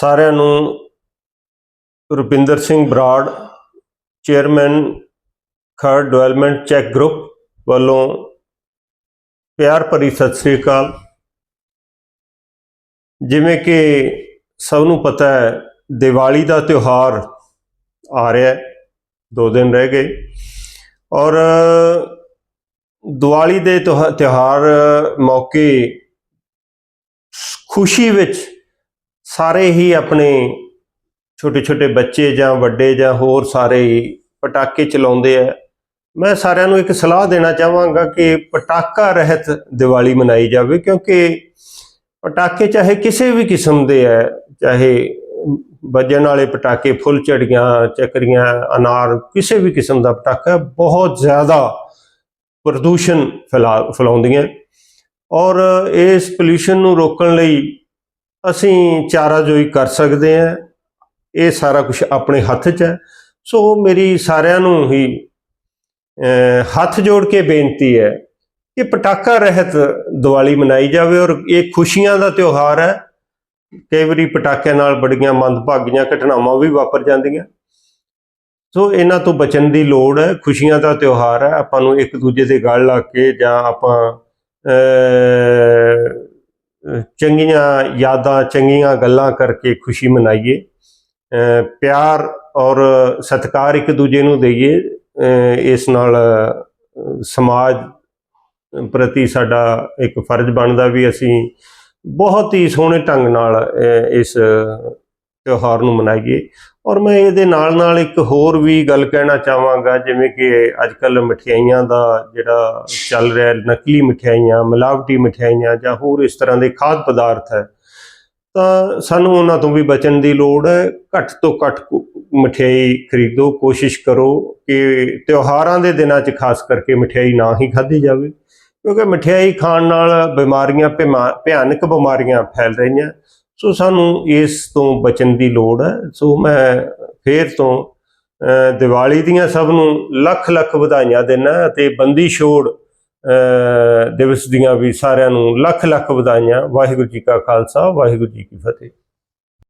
ਸਾਰਿਆਂ ਨੂੰ ਰੁਪਿੰਦਰ ਸਿੰਘ ਬਰਾੜ, ਚੇਅਰਮੈਨ ਖਰ ਡਿਵੈਲਪਮੈਂਟ ਚੈੱਕ ਗਰੁੱਪ ਵੱਲੋਂ ਪਿਆਰ ਭਰੀ ਸਤਿ ਸ੍ਰੀ ਅਕਾਲ। ਜਿਵੇਂ ਕਿ ਸਭ ਨੂੰ ਪਤਾ ਹੈ, ਦੀਵਾਲੀ ਦਾ ਤਿਉਹਾਰ ਆ ਰਿਹਾ ਹੈ, ਦੋ ਦਿਨ ਰਹਿ ਗਏ। ਔਰ ਦੀਵਾਲੀ ਦੇ ਤਿਉਹਾ- ਤਿਉਹਾਰ ਮੌਕੇ ਖੁਸ਼ੀ ਵਿੱਚ ਸਾਰੇ ਹੀ ਆਪਣੇ ਛੋਟੇ ਛੋਟੇ ਬੱਚੇ ਜਾਂ ਵੱਡੇ ਜਾਂ ਹੋਰ ਸਾਰੇ ਪਟਾਕੇ ਚਲਾਉਂਦੇ ਆ। ਮੈਂ ਸਾਰਿਆਂ ਨੂੰ ਇੱਕ ਸਲਾਹ ਦੇਣਾ ਚਾਹਾਂਗਾ ਕਿ ਪਟਾਕਾ ਰਹਿਤ ਦੀਵਾਲੀ ਮਨਾਈ ਜਾਵੇ, ਕਿਉਂਕਿ ਪਟਾਕੇ ਚਾਹੇ ਕਿਸੇ ਵੀ ਕਿਸਮ ਦੇ ਹੈ ਚਾਹੇ ਵੱਜਣ ਵਾਲੇ ਪਟਾਕੇ, ਫੁੱਲ ਝੜੀਆਂ, ਚੱਕਰੀਆਂ, ਅਨਾਰ, ਕਿਸੇ ਵੀ ਕਿਸਮ ਦਾ ਪਟਾਕਾ ਬਹੁਤ ਜ਼ਿਆਦਾ ਪ੍ਰਦੂਸ਼ਣ ਫੈਲਾ, ਫੈਲਾਉਂਦੀਆਂ। ਔਰ ਇਸ ਪੋਲੂਸ਼ਨ ਨੂੰ ਰੋਕਣ ਲਈ ਅਸੀਂ ਚਾਰਾਜੋਈ ਕਰ ਸਕਦੇ ਹਾਂ। ਇਹ ਸਾਰਾ ਕੁਝ ਆਪਣੇ ਹੱਥ 'ਚ ਹੈ। ਸੋ ਮੇਰੀ ਸਾਰਿਆਂ ਨੂੰ ਹੀ ਹੱਥ ਜੋੜ ਕੇ ਬੇਨਤੀ ਹੈ ਕਿ ਪਟਾਕਾ ਰਹਿਤ ਦੀਵਾਲੀ ਮਨਾਈ ਜਾਵੇ ਔਰ ਇਹ ਖੁਸ਼ੀਆਂ ਦਾ ਤਿਉਹਾਰ ਹੈ। ਕਈ ਵਾਰੀ ਪਟਾਕਿਆਂ ਨਾਲ ਬੜੀਆਂ ਮੰਦਭਾਗੀਆਂ ਘਟਨਾਵਾਂ ਵੀ ਵਾਪਰ ਜਾਂਦੀਆਂ। ਸੋ ਇਹਨਾਂ ਤੋਂ ਬਚਣ ਦੀ ਲੋੜ ਹੈ। ਖੁਸ਼ੀਆਂ ਦਾ ਤਿਉਹਾਰ ਹੈ। ਆਪਾਂ ਨੂੰ ਇੱਕ ਦੂਜੇ ਦੇ ਗਲ ਲਾ ਕੇ ਜਾਂ ਆਪਾਂ ਚੰਗੀਆਂ ਯਾਦਾਂ, ਚੰਗੀਆਂ ਗੱਲਾਂ ਕਰਕੇ ਖੁਸ਼ੀ ਮਨਾਈਏ। ਪਿਆਰ ਔਰ ਸਤਿਕਾਰ ਇੱਕ ਦੂਜੇ ਨੂੰ ਦਈਏ। ਇਸ ਨਾਲ ਸਮਾਜ ਪ੍ਰਤੀ ਸਾਡਾ ਇੱਕ ਫਰਜ਼ ਬਣਦਾ ਵੀ ਅਸੀਂ ਬਹੁਤ ਹੀ ਸੋਹਣੇ ਢੰਗ ਨਾਲ ਇਸ ਤਿਉਹਾਰ ਨੂੰ ਮਨਾਈਏ। ਔਰ ਮੈਂ ਇਹਦੇ ਨਾਲ ਨਾਲ ਇੱਕ ਹੋਰ ਵੀ ਗੱਲ ਕਹਿਣਾ ਚਾਹਾਂਗਾ, ਜਿਵੇਂ ਕਿ ਅੱਜ ਕੱਲ ਮਠਿਆਈਆਂ ਦਾ ਜਿਹੜਾ ਚੱਲ ਰਿਹਾ, ਨਕਲੀ ਮਠਿਆਈਆਂ, ਮਿਲਾਵਟੀ ਮਠਿਆਈਆਂ ਜਾਂ ਹੋਰ ਇਸ ਤਰ੍ਹਾਂ ਦੇ ਖਾਦ ਪਦਾਰਥ ਹੈ, ਤਾਂ ਸਾਨੂੰ ਉਹਨਾਂ ਤੋਂ ਵੀ ਬਚਣ ਦੀ ਲੋੜ ਹੈ। ਘੱਟ ਤੋਂ ਘੱਟ ਮਠਿਆਈ ਖਰੀਦੋ, ਕੋਸ਼ਿਸ਼ ਕਰੋ ਕਿ ਤਿਉਹਾਰਾਂ ਦੇ ਦਿਨਾਂ 'ਚ ਖਾਸ ਕਰਕੇ ਮਠਿਆਈ ਨਾ ਹੀ ਖਾਧੀ ਜਾਵੇ, ਕਿਉਂਕਿ ਮਠਿਆਈ ਖਾਣ ਨਾਲ ਬਿਮਾਰੀਆਂ, ਭਿਮਾ- ਭਿਆਨਕ ਬਿਮਾਰੀਆਂ ਫੈਲ ਰਹੀਆਂ। ਸੋ ਸਾਨੂੰ ਇਸ ਤੋਂ ਬਚਣ ਦੀ ਲੋੜ ਹੈ। ਸੋ ਮੈਂ ਫੇਰ ਤੋਂ ਦੀਵਾਲੀ ਦੀਆਂ ਸਭ ਨੂੰ ਲੱਖ ਲੱਖ ਵਧਾਈਆਂ ਦਿੰਦਾ ਅਤੇ ਬੰਦੀ ਛੋੜ ਦਿਵਸ ਦੀਆਂ ਵੀ ਸਾਰਿਆਂ ਨੂੰ ਲੱਖ ਲੱਖ ਵਧਾਈਆਂ। ਵਾਹਿਗੁਰੂ ਜੀ ਕਾ ਖਾਲਸਾ, ਵਾਹਿਗੁਰੂ ਜੀ ਕੀ ਫਤਿਹ।